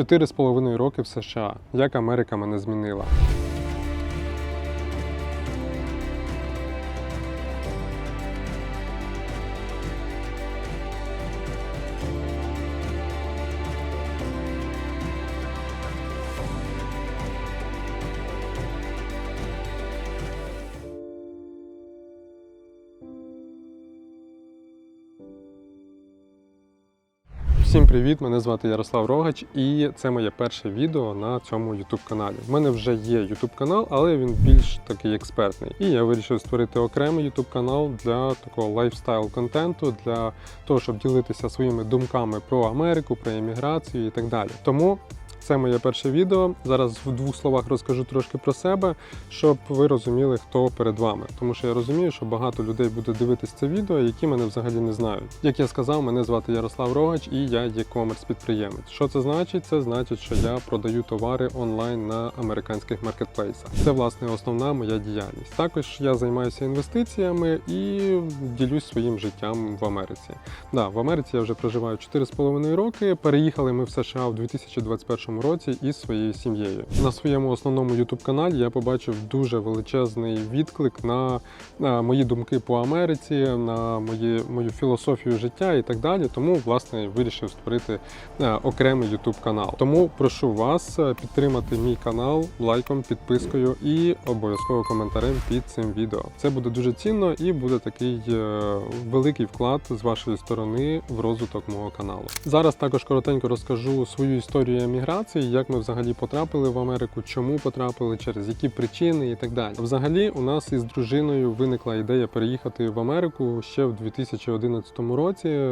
Чотири з половиною роки в США. Як Америка мене змінила. Привіт! Мене звати Ярослав Рогач, і це моє перше відео на цьому YouTube каналі. У мене вже є YouTube канал, але він більш такий експертний. І я вирішив створити окремий YouTube канал для такого лайфстайл контенту, для того, щоб ділитися своїми думками про Америку, про еміграцію і так далі. Тому це моє перше відео. Зараз в двох словах розкажу трошки про себе, щоб ви розуміли, хто перед вами. Тому що я розумію, що багато людей буде дивитись це відео, які мене взагалі не знають. Як я сказав, мене звати Ярослав Рогач і я є комерс підприємець. Що це значить? Це значить, що я продаю товари онлайн на американських маркетплейсах. Це власне основна моя діяльність. Також я займаюся інвестиціями і ділюсь своїм життям в Америці. Да, в Америці я вже проживаю 4,5 роки. Переїхали ми в США в 2021 році із своєю сім'єю. На своєму основному youtube каналі я побачив дуже величезний відклик на, на мої думки по Америці, на мої, мою філософію життя і так далі. Тому власне вирішив створити е, окремий youtube канал. Тому прошу вас е, підтримати мій канал лайком, підпискою і обов'язково коментарем під цим відео. Це буде дуже цінно і буде такий е, великий вклад з вашої сторони в розвиток мого каналу. Зараз також коротенько розкажу свою історію еміграції, як ми взагалі потрапили в Америку, чому потрапили, через які причини і так далі. Взагалі, у нас із дружиною виникла ідея переїхати в Америку ще в 2011 році.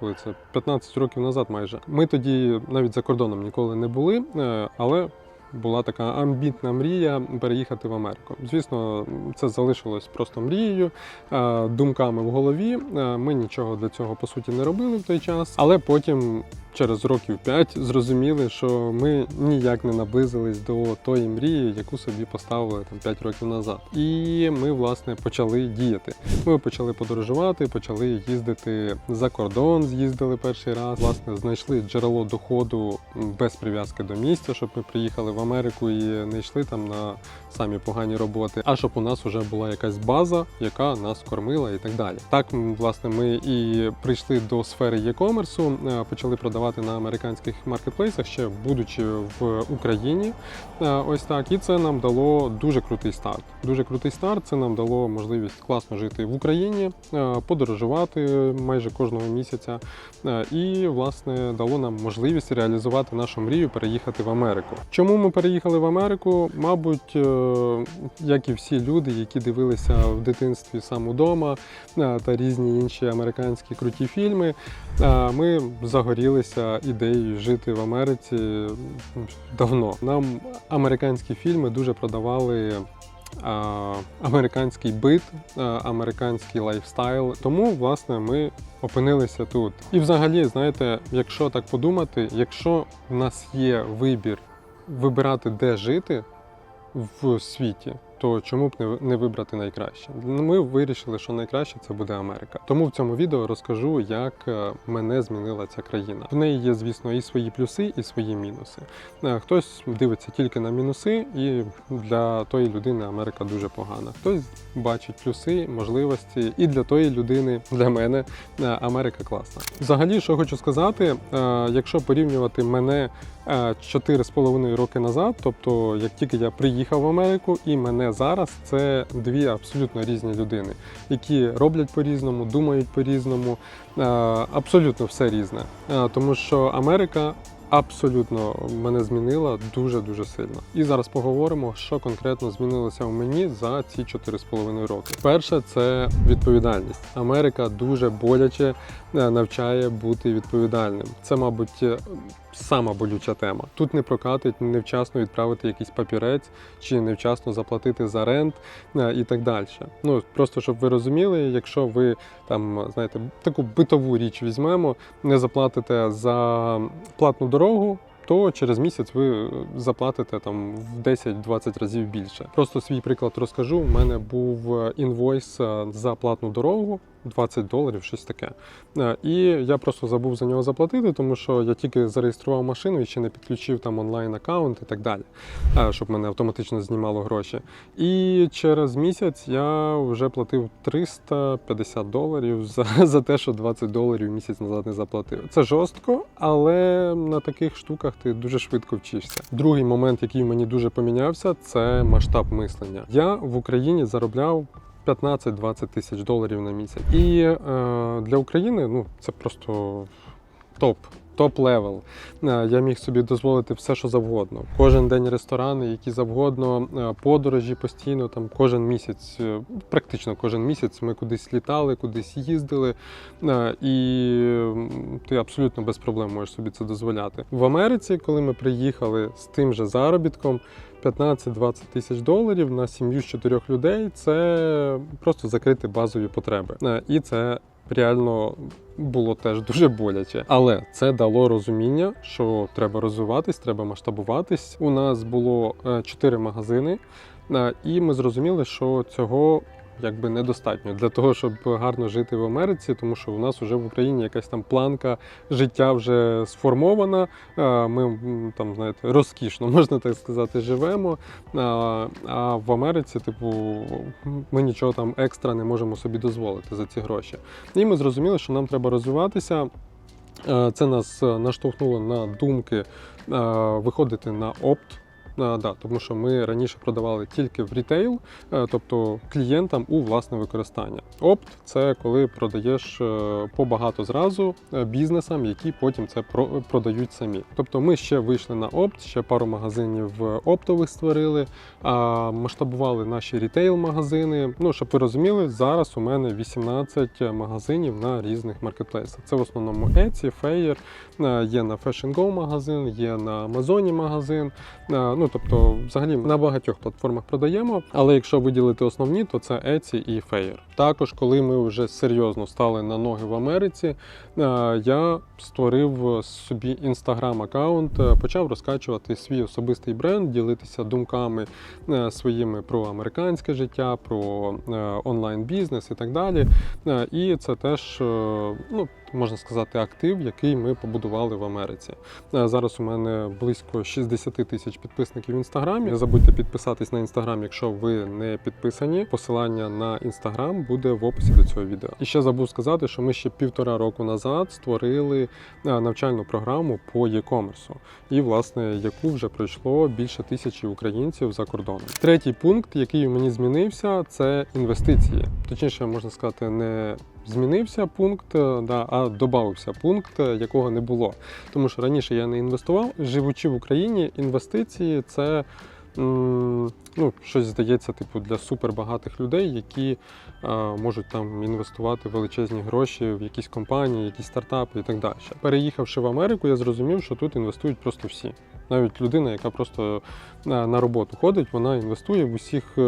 Коли це 15 років назад, майже ми тоді навіть за кордоном ніколи не були, е, але була така амбітна мрія переїхати в Америку. Звісно, це залишилось просто мрією, е, думками в голові. Е, Ми нічого для цього по суті не робили в той час, але потім. Через років 5 зрозуміли, що ми ніяк не наблизились до тої мрії, яку собі поставили там 5 років назад. І ми власне почали діяти. Ми почали подорожувати, почали їздити за кордон. З'їздили перший раз. Власне, знайшли джерело доходу без прив'язки до місця, щоб ми приїхали в Америку і не йшли там на самі погані роботи. А щоб у нас вже була якась база, яка нас кормила і так далі. Так, власне, ми і прийшли до сфери e-commerce, е, почали продавати на американських маркетплейсах, ще будучи в Україні. Е, Ось так, і це нам дало дуже крутий старт. Дуже крутий старт. Це нам дало можливість класно жити в Україні, е, подорожувати майже кожного місяця. Е, І власне дало нам можливість реалізувати нашу мрію переїхати в Америку. Чому ми переїхали в Америку? Мабуть, як і всі люди, які дивилися в дитинстві сам удома та різні інші американські круті фільми. Ми загорілися ідеєю жити в Америці давно. Нам американські фільми дуже продавали. Американський бит, американський лайфстайл. Тому, власне, ми опинилися тут. І взагалі, знаєте, якщо так подумати, якщо в нас є вибір вибирати, де жити в світі, то чому б не вибрати найкраще? Ну, Ми вирішили, що найкраще це буде Америка. Тому в цьому відео розкажу, як е, мене змінила ця країна. В неї є, звісно, і свої плюси, і свої мінуси. Е, Хтось дивиться тільки на мінуси, і для тої людини Америка дуже погана. Хтось бачить плюси, можливості, і для тої людини, для мене, е, Америка класна. Взагалі, що хочу сказати, якщо порівнювати мене 4,5 роки назад, тобто як тільки я приїхав в Америку, і мене зараз, це дві абсолютно різні людини, які роблять по-різному, думають по-різному, е, абсолютно все різне. Е, Тому що Америка. Абсолютно мене змінила дуже дуже сильно. І зараз поговоримо, що конкретно змінилося в мені за ці 4,5 роки. Перше це відповідальність. Америка дуже боляче е, навчає бути відповідальним. Це, мабуть, е, сама болюча тема. Тут не прокатить невчасно відправити якийсь папірець чи невчасно заплатити за рент е, і так далі. Ну просто щоб ви розуміли, якщо ви там знаєте таку битову річ візьмемо, не заплатите за платну дорогу. То через місяць ви заплатите там в 10-20 разів більше. Просто свій приклад розкажу. У мене був е, інвойс е, за платну дорогу 20 доларів, щось таке. Е, І я просто забув за нього заплатити, тому що я тільки зареєстрував машину і ще не підключив там онлайн аккаунт і так далі, е, щоб мене автоматично знімало гроші. І через місяць я вже платив 350 доларів за, за те, що 20 доларів місяць назад не заплатив. Це жорстко, але на таких штуках ти дуже швидко вчишся. Другий момент, який мені дуже помінявся, це масштаб мислення. Я в Україні заробляв 15-20 тисяч доларів на місяць. І е, для України ну, це просто топ. Топ-левел. Е, Я міг собі дозволити все, що завгодно. Кожен день ресторани, які завгодно, е, подорожі постійно, там кожен місяць, е, практично кожен місяць ми кудись літали, кудись їздили. І ти абсолютно без проблем можеш собі це дозволяти. В Америці, коли ми приїхали з тим же заробітком, 15-20 тисяч доларів на сім'ю з чотирьох людей це просто закрити базові потреби. І це реально було теж дуже боляче. Але це дало розуміння, що треба розвиватись, треба масштабуватись. У нас було е, чотири магазини, е, і ми зрозуміли, що цього. Якби недостатньо для того, щоб гарно жити в Америці, тому що у нас вже в Україні якась там планка життя вже сформована. Е, Ми там, знаєте, розкішно, можна так сказати, живемо. А, А в Америці, типу, ми нічого там екстра не можемо собі дозволити за ці гроші. І ми зрозуміли, що нам треба розвиватися. Е, Це нас е, наштовхнуло на думки е, виходити на опт. Е, Да, тому що ми раніше продавали тільки в рітейл, е, тобто клієнтам у власне використання. Опт це коли продаєш е, побагато зразу бізнесам, які потім це продають самі. Тобто ми ще вийшли на опт, ще пару магазинів оптових створили, масштабували наші рітейл-магазини. Ну, щоб ви розуміли, зараз у мене 18 магазинів на різних маркетплейсах. Це в основному Etsy, е, є на Fashion Go магазин, є на Амазоні магазин. Е, Тобто, взагалі на багатьох платформах продаємо, але якщо виділити основні, то це Etsy і Fair. Також, коли ми вже серйозно стали на ноги в Америці, е, я створив собі інстаграм-аккаунт, е, почав розкачувати свій особистий бренд, ділитися думками е, своїми про американське життя, про онлайн-бізнес і так далі. І це теж, ну, можна сказати, актив, який ми побудували в Америці. Е, Зараз у мене близько 60 тисяч підписників в інстаграмі. Не забудьте підписатись на інстаграм, якщо ви не підписані. Посилання на інстаграм буде в описі до цього відео. І ще забув сказати, що ми ще півтора року назад створили е, навчальну програму по e-commerce, і власне яку вже пройшло більше тисячі українців за кордоном. Третій пункт, який мені змінився, це інвестиції. Точніше, можна сказати, не змінився пункт, е, да, а додався пункт, е, якого не було. Тому що раніше я не інвестував. Живучи в Україні, інвестиції це. Ну, щось здається, типу, для супербагатих людей, які е, можуть там інвестувати величезні гроші в якісь компанії, якісь стартапи і так далі. Переїхавши в Америку, я зрозумів, що тут інвестують просто всі. Навіть людина, яка просто на роботу ходить, вона інвестує в усіх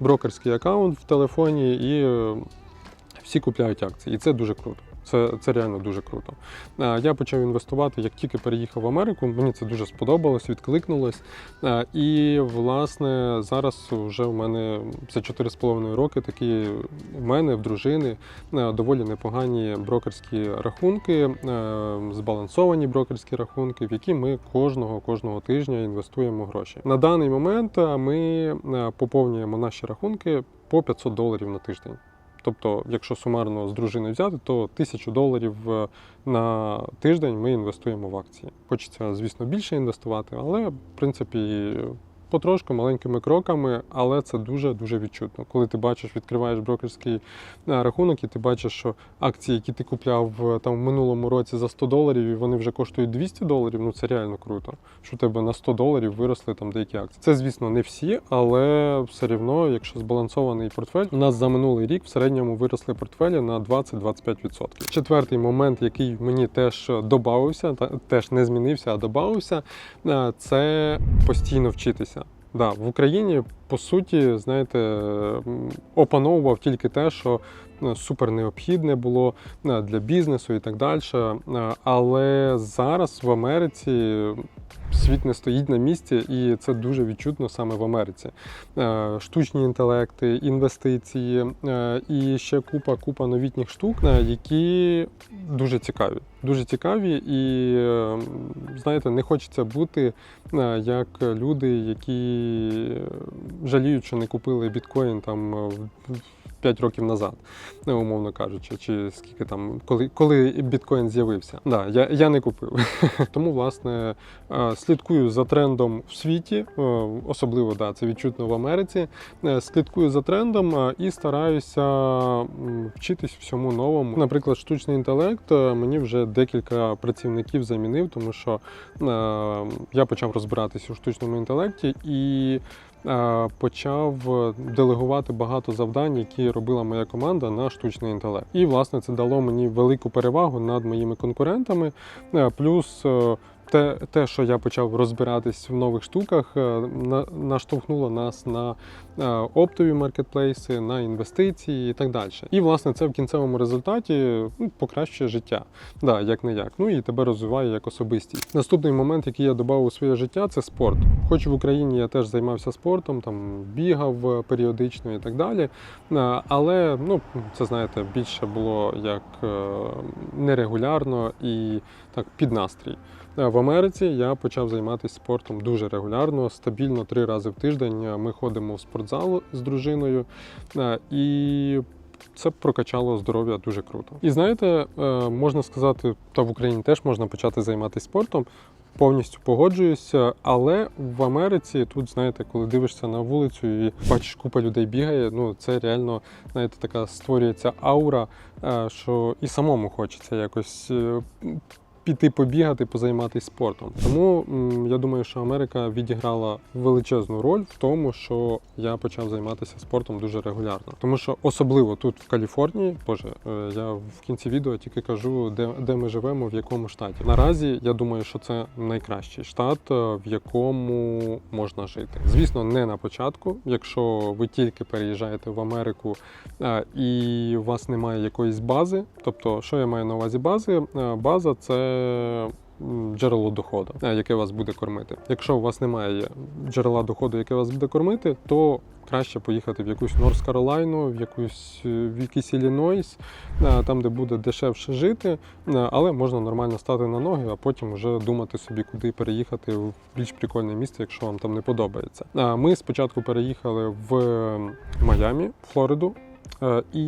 брокерський аккаунт в телефоні і всі купляють акції. І це дуже круто. Це, це реально дуже круто. Е, Я почав інвестувати, як тільки переїхав в Америку. Мені це дуже сподобалось, відкликнулось. Е, І власне зараз вже у мене за 4,5 роки такі в мене в дружини е, доволі непогані брокерські рахунки, збалансовані брокерські рахунки, в які ми кожного кожного тижня інвестуємо гроші. На даний момент ми поповнюємо наші рахунки по 500 доларів на тиждень. Тобто, якщо сумарно з дружиною взяти, то тисячу доларів е, на тиждень ми інвестуємо в акції. Хочеться, звісно, більше інвестувати, але в принципі. Потрошку маленькими кроками, але це дуже дуже відчутно. Коли ти бачиш, відкриваєш брокерський е, рахунок, і ти бачиш, що акції, які ти купляв е, там в минулому році за 100 доларів, і вони вже коштують 200 доларів. Ну це реально круто. Що у тебе на 100 доларів виросли там деякі акції. Це, звісно, не всі, але все рівно, якщо збалансований портфель, у нас за минулий рік в середньому виросли портфелі на 20-25%. Четвертий момент, який мені теж додався, теж не змінився, а додався, е, це постійно вчитися. Да, в Україні по суті, знаєте, опановував тільки те, що е, супер необхідне було е, для бізнесу і так далі. Е, Але зараз в Америці світ не стоїть на місці, і це дуже відчутно саме в Америці. Штучні інтелекти, інвестиції і ще купа купа новітніх штук, які дуже цікаві. Дуже цікаві, і знаєте, не хочеться бути як люди, які жаліють, що не купили біткоін там е, в- 5 років назад, ну, умовно кажучи, чи скільки там, коли, коли біткоін з'явився. Да, я, я не купив. Тому, власне, е, слідкую за трендом в світі, е, особливо да, це відчутно в Америці. Е, Слідкую за трендом е, і стараюся вчитись всьому новому. Наприклад, штучний інтелект е, мені вже декілька працівників замінив, тому що е, я почав розбиратися у штучному інтелекті і е, почав делегувати багато завдань, які робила моя команда на штучний інтелект. І власне це дало мені велику перевагу над моїми конкурентами. Е, Плюс е, те, те, що я почав розбиратись в нових штуках, е, на- наштовхнуло нас на е, оптові маркетплейси, на інвестиції і так далі. І власне це в кінцевому результаті ну, покращує життя. Да, як не як. Ну і тебе розвиває як особистість. Наступний момент, який я додав у своє життя, це спорт. Хоч в Україні я теж займався спортом, там бігав е, періодично і так далі. Але ну це знаєте, більше було як нерегулярно і так під настрій. Е, В Америці я почав займатися спортом дуже регулярно, стабільно три рази в тиждень. Е, Ми ходимо в спортзал з дружиною, е, і це прокачало здоров'я дуже круто. І знаєте, можна сказати, та в Україні теж можна почати займатися спортом. Повністю погоджуюся, але в Америці тут, знаєте, коли дивишся на вулицю і бачиш, купа людей бігає, ну це реально, знаєте, така створюється аура, що і самому хочеться якось піти побігати, позайматися спортом. Тому я думаю, що Америка відіграла величезну роль в тому, що я почав займатися спортом дуже регулярно. Тому що особливо тут в Каліфорнії, боже, е, я в кінці відео тільки кажу, де, де ми живемо, в якому штаті. Наразі я думаю, що це найкращий штат, е, в якому можна жити. Звісно, не на початку, якщо ви тільки переїжджаєте в Америку е, і у вас немає якоїсь бази. Тобто, що я маю на увазі бази? База це джерело доходу, е, яке вас буде кормити. Якщо у вас немає джерела доходу, яке вас буде кормити, то краще поїхати в якусь Норс Каролайну, в якусь е, в якийсь Іллінойс, е, там, де буде дешевше жити, е, але можна нормально стати на ноги, а потім вже думати собі, куди переїхати в більш прикольне місце, якщо вам там не подобається. Е, Ми спочатку переїхали в Майамі, Флориду. Е, І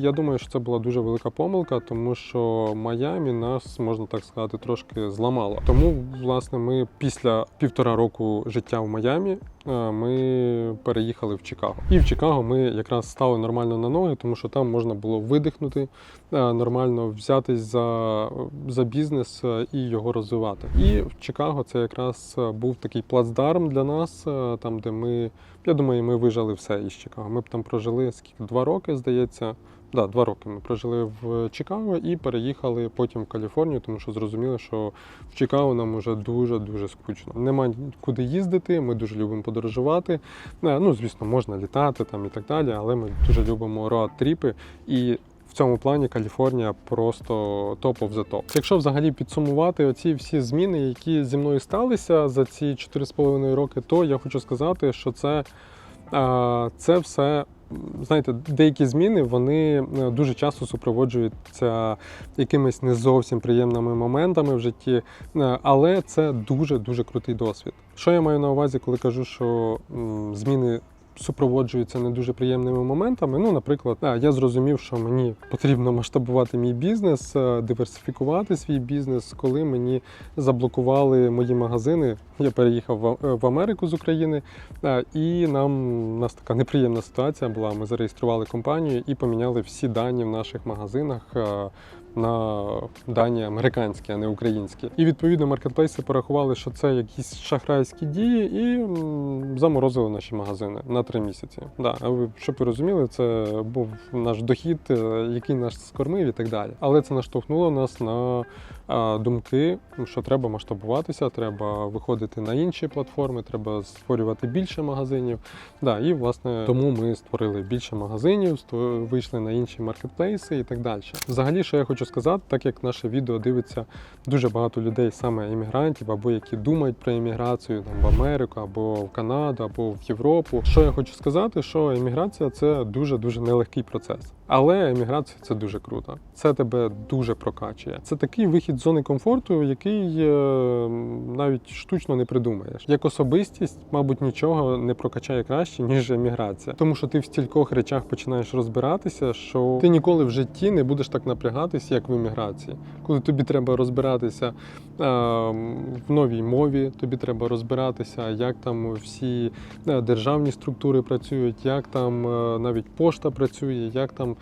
я думаю, що це була дуже велика помилка, тому що Майамі нас, можна так сказати, трошки зламало. Тому, власне, ми після півтора року життя в Майамі е, ми переїхали в Чикаго. І в Чикаго ми якраз стали нормально на ноги, тому що там можна було видихнути, нормально взятись за, за бізнес і його розвивати. І в Чикаго це якраз був такий плацдарм для нас, там де ми, я думаю, ми вижили все із Чикаго. Ми б там прожили скільки два роки, здається. Да, два роки ми прожили в Чикаго і переїхали потім в Каліфорнію, тому що зрозуміли, що в Чикаго нам уже дуже дуже скучно. Нема куди їздити. Ми дуже любимо подорожувати. Е, Ну, звісно, можна літати там і так далі, але ми дуже любимо роад-тріпи і. В цьому плані Каліфорнія просто of the top. Якщо взагалі підсумувати оці всі зміни, які зі мною сталися за ці 4,5 роки, то я хочу сказати, що це, це все. Знаєте, деякі зміни вони е, дуже часто супроводжуються якимись не зовсім приємними моментами в житті, е, але це дуже дуже крутий досвід. Що я маю на увазі, коли кажу, що зміни супроводжуються не дуже приємними моментами. Ну, наприклад, я зрозумів, що мені потрібно масштабувати мій бізнес, е, диверсифікувати свій бізнес, коли мені заблокували мої магазини. Я переїхав в- е, Америку з України, е, і нам у нас така неприємна ситуація була. Ми зареєстрували компанію і поміняли всі дані в наших магазинах. На дані американські, а не українські. І відповідно маркетплейси порахували, що це якісь шахрайські дії, і заморозили наші магазини на три місяці. Да, а щоб ви розуміли, це був наш дохід, е, який нас скормив і так далі. Але це наштовхнуло нас на думки, що треба масштабуватися, треба виходити на інші платформи, треба створювати більше магазинів. Да, і власне тому ми створили більше магазинів, вийшли на інші маркетплейси і так далі. Взагалі, що я хочу сказати, так як наше відео дивиться дуже багато людей, саме іммігрантів, або які думають про імміграцію там в Америку, або в Канаду, або в Європу. Що я хочу сказати, що імміграція це дуже дуже нелегкий процес. Але еміграція це дуже круто. Це тебе дуже прокачує. Це такий вихід з зони комфорту, який е, навіть штучно не придумаєш. Як особистість, мабуть, нічого не прокачає краще, ніж еміграція. Тому що ти в стількох речах починаєш розбиратися, що ти ніколи в житті не будеш так напрягатися, як в еміграції. Коли тобі треба розбиратися е, в новій мові, тобі треба розбиратися, як там всі е, державні структури працюють, як там навіть пошта працює, як там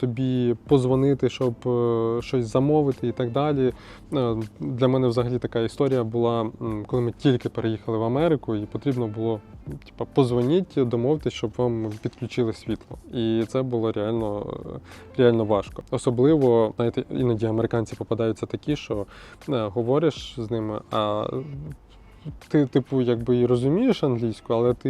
тобі позвонити, щоб е, щось замовити і так далі. Е, Для мене взагалі така історія була, коли ми тільки переїхали в Америку, і потрібно було типа, позвоніть, домовитись, щоб вам підключили світло. І це було реально, е, реально важко. Особливо, знаєте, іноді американці попадаються такі, що е, говориш з ними, а ти, типу, якби і розумієш англійську, але ти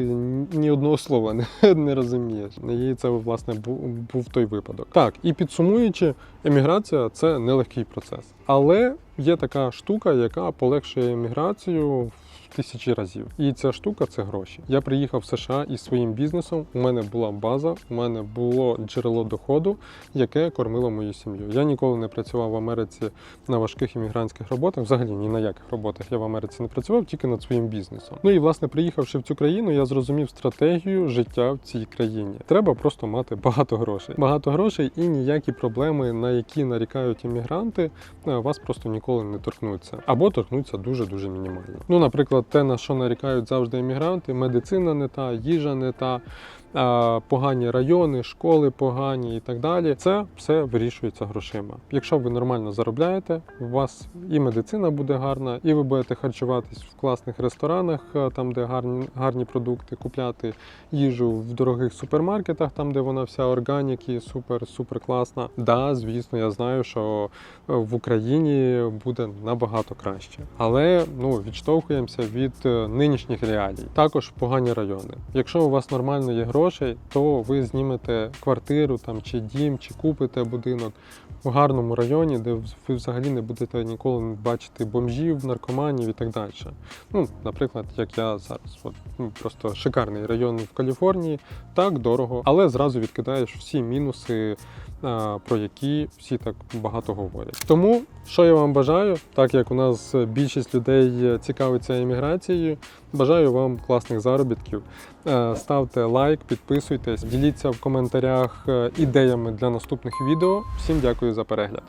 ні одного слова не, не розумієш. І це, власне, був, був той випадок. Так, і підсумуючи, еміграція це нелегкий процес. Але є така штука, яка полегшує еміграцію в тисячі разів. І ця штука це гроші. Я приїхав в США із своїм бізнесом. У мене була база, у мене було джерело доходу, яке кормило мою сім'ю. Я ніколи не працював в Америці на важких іммігрантських роботах. Взагалі ні на яких роботах я в Америці не працював, тільки над своїм бізнесом. Ну і власне, приїхавши в цю країну, я зрозумів стратегію життя в цій країні. Треба просто мати багато грошей. Багато грошей і ніякі проблеми, на які нарікають іммігранти, е, вас просто ніколи не торкнуться. Або торкнуться дуже дуже мінімально. Ну, наприклад, те, на що нарікають завжди іммігранти, медицина не та, їжа не та. Погані райони, школи погані і так далі. Це все вирішується грошима. Якщо ви нормально заробляєте, у вас і медицина буде гарна, і ви будете харчуватись в класних ресторанах, е, там де гарні, гарні продукти, купляти їжу в дорогих супермаркетах, там де вона вся органіки, супер, супер класна. Да, звісно, я знаю, що е, в Україні буде набагато краще. Але ну відштовхуємося від е, нинішніх реалій. Також погані райони. Якщо у вас нормально є грошей, то ви знімете квартиру там чи дім, чи купите будинок в гарному районі, де ви взагалі не будете ніколи не бачити бомжів, наркоманів і так далі. Ну, наприклад, як я зараз, от ну, просто шикарний район в Каліфорнії, так дорого, але зразу відкидаєш всі мінуси, про які всі так багато говорять. Тому що я вам бажаю, так як у нас більшість людей цікавиться імміграцією, бажаю вам класних заробітків. Е, Ставте лайк, підписуйтесь, діліться в коментарях е, ідеями для наступних відео. Всім дякую за перегляд.